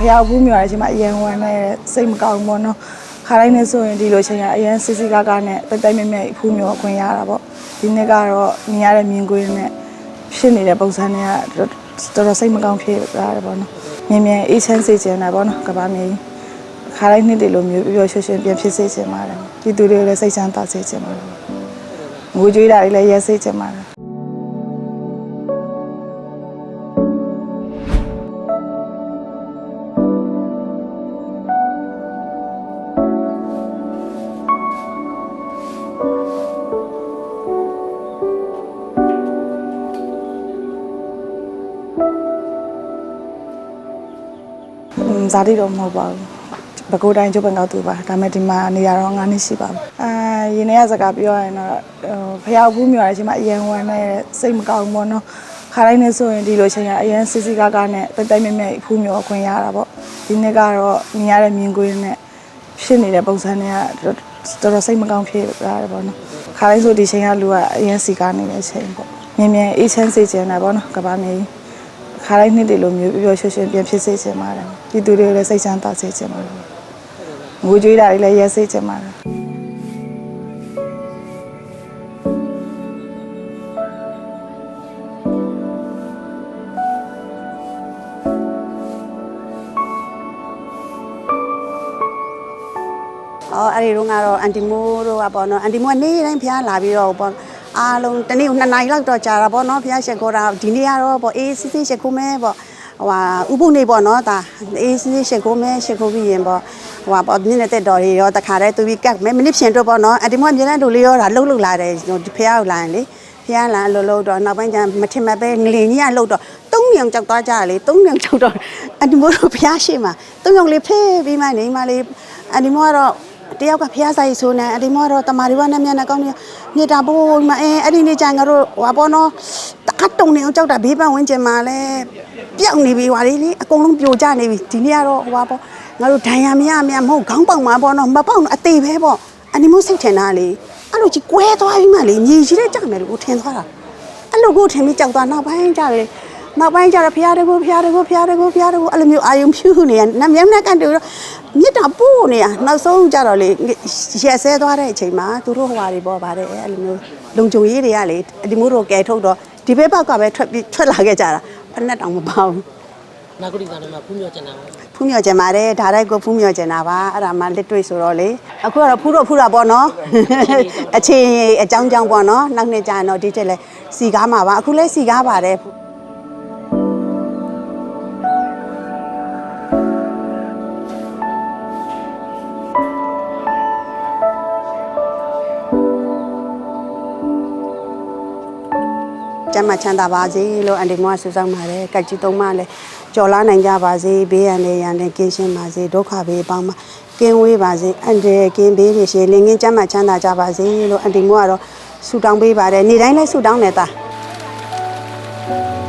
ဖျားဘူးမြော်ရတဲ့အချိန်မှာအရန်ဝမ်းနဲ့စိတ်မကောင်းဘူးပေါ့နော်ခါတိုင်းနဲ့ဆိုရင်ဒီလိုချိန်ကအရန်စစ်စစ်ကားကားနဲ့တိုက်တိုက်မြဲမြဲဖူးမြော်ခွင့်ရတာပေါ့ဒီနေ့ကတော့မြင်ရတဲ့မြင်ကွင်းနဲ့ဖြစ်နေတဲ့ပုံစံတွေကတော်တော်စိတ်မကောင်းဖြစ်ရတယ်ပေါ့နော်မြင်မြင်အေးချမ်းစေချင်တာပေါ့နော်ကဘာမြေခါတိုင်းနှစ်တည်းလိုမျိုးပျော်ပျော်ရွှင်ရွှင်ပြန်ဖြစ်စေချင်ပါတယ်ဒီသူတွေကိုလည်းစိတ်ချမ်းသာစေချင်ပါတယ်ငိုကြွေးတာတွေလည်းရဲစေချင်ပါတယ် ဇာတိတော့မဟုတ်ပါဘူးဘကိုးတိုင်းကျုပ်ပန်ကောက်သူပါဒါပေမဲ့ဒီမှာနေရာတော့9နှစ်ရှိပါဘူးအာရင်းနေရစကားပြောရရင်တော့ဟိုဖျားဘူးမြော်ရတဲ့အချိန်မှာအရန်ဝမ်းနဲ့စိတ်မကောင်းဘူးပေါ့နော်ခါတိုင်းနဲ့ဆိုရင်ဒီလိုချိန်ကအရန်စစ်စစ်ကားကားနဲ့တိုက်တိုက်မြဲမြဲဖူးမြော်ခွင့်ရတာပေါ့ဒီနေ့ကတော့မြင်ရတဲ့မြင်ကွင်းနဲ့ဖြစ်နေတဲ့ပုံစံတွေကတော်တော်စိတ်မကောင်းဖြစ်ရတယ်ပေါ့နော်ခါတိုင်းဆိုဒီချိန်ကလူကအရန်စီကားနေတဲ့အချိန်ပေါ့မြင်မြင်အေးချမ်းစေချင်တာပေါ့နော်ကဘာမြေကြီး ခါတိုင်းနှစ်တည်းလိုမျိုးပျော်ပျော်ရွှင်ရွှင်ပြန်ဖြစ်စေချင်ပါတယ်ဒီသူတွေကိုလည်းစိတ်ချမ်းသာစေချင်ပါတယ်ငိုကြွေးတာတွေလည်းရဲစေချင်ပါတယ်အော်အဲ့ဒီတော့ကတော့အန်တီမိုးတို့ကပေါ့နော်အန်တီမိုးကနေတိုင်းဖျားလာပြီးတော့ပေါ့ အားလုံးတနေ့2နာရီလောက်တော့ကြာတာပေါ့နော်ဖျားရှက်ခေါ်တာဒီနေ့ကတော့ပေါ့အေးစစ်စစ်ရှက်ခိုးမဲပေါ့ဟိုဟာဥပုနေပေါ့နော်ဒါအေးစစ်စစ်ရှက်ခိုးမဲရှက်ခိုးပြီးရင်ပေါ့ဟိုဟာပေါ့ဒီနေ့တက်တော်တွေရောတခါတည်းသူပြီးကတ်မဲမိနစ်ရှင်တို့ပေါ့နော်အန်တီမိုးအမြဲတမ်းတို့လေးရောဒါလှုပ်လှုပ်လာတယ်ဒီဖျားကိုလာရင်လေဖျားလာလှုပ်လှုပ်တော့နောက်ပိုင်းကျမထင်မဲ့ပဲငလင်ကြီးကလှုပ်တော့သုံးမြောင်ကြောက်သွားကြလေသုံးမြောင်ကြောက်တော့အန်တီမိုးတို့ဖျားရှိမှာသုံးမြောင်လေးဖေးပြီးမှနေမှလေးအန်တီမိုးကတော့ တယောက်ကဖျားဆိုင်ဆိုနေအဒီမောတော့တမာရီဝနဲ့မျက်နှာကောင်းနေမြေတာပိုးမအဲအဲ့ဒီနေ့ကျရင်ငါတို့ဟိုပါဘောနော်တအားတုံနေအောင်ကြောက်တာဘေးပန်းဝင်းကျင်မှာလဲပျောက်နေပြီဟွာလေးလေအကုန်လုံးပြိုကျနေပြီဒီနေ့ကတော့ဟိုပါဘောငါတို့ဒဏ်ရာမရမရမဟုတ်ခေါင်းပေါက်မှာပေါ့နော်မပေါက်တော့အသေးပဲပေါ့အနီမိုးစိတ်ထင်တာလေအဲ့လိုကြီးကွဲသွားပြီးမှလေမြေကြီးတဲ့ကြောက်မယ်လို့ထင်သွားတာအဲ့လိုကိုထင်ပြီးကြောက်သွားနောက်ပိုင်းကျတယ် နောက်ပိုင်းကျတော့ဖျားတကူဖျားတကူဖျားတကူဖျားတကူအဲ့လိုမျိုးအာယုံဖြူနေရနမျက်နှာကန်တူတော့မြစ်တာပို့နေရနောက်ဆုံးကျတော့လေရက်ဆဲသွားတဲ့အချိန်မှာသူတို့ဟွာတွေပေါ့ပါတယ်အဲ့လိုမျိုးလုံကြုံရေးတွေကလေဒီမျိုးတို့ကဲထုတ်တော့ဒီဘက်ဘောက်ကပဲထွက်ပြီးထွက်လာခဲ့ကြတာဖက်နဲ့တောင်မပေါဘူးနာဂရိကနဲ့မှာဖူးမြော်ကျင်တာပါဖူးမြော်ကျင်ပါတယ်ဒါတိုက်ကိုဖူးမြော်ကျင်တာပါအဲ့ဒါမှလက်တွေ့ဆိုတော့လေအခုကတော့ဖူးတော့ဖူးတာပေါ့နော်အချင်းအကြောင်းကြောင်းပေါ့နော်နောက်နှစ်ကျရင်တော့ဒီတက်လဲစီကားမှာပါအခုလဲစီကားပါတယ် မ်းမချမ်းသာပါစေလို့အန်တီမောဆုတောင်းပါတယ်။ကြိုက်ကြီးသုံးမလည်းကြော်လာနိုင်ကြပါစေ။ဘေးရန်တွေရန်တွေကင်းရှင်းပါစေ။ဒုက္ခဘေးအပေါင်းမှာကင်းဝေးပါစေ။အန်တီကင်းဘေးတွေရှင်လင်းကင်းချမ်းမချမ်းသာကြပါစေလို့အန်တီမောကတော့ဆုတောင်းပေးပါတယ်။နေ့တိုင်းလည်းဆုတောင်းနေတာ။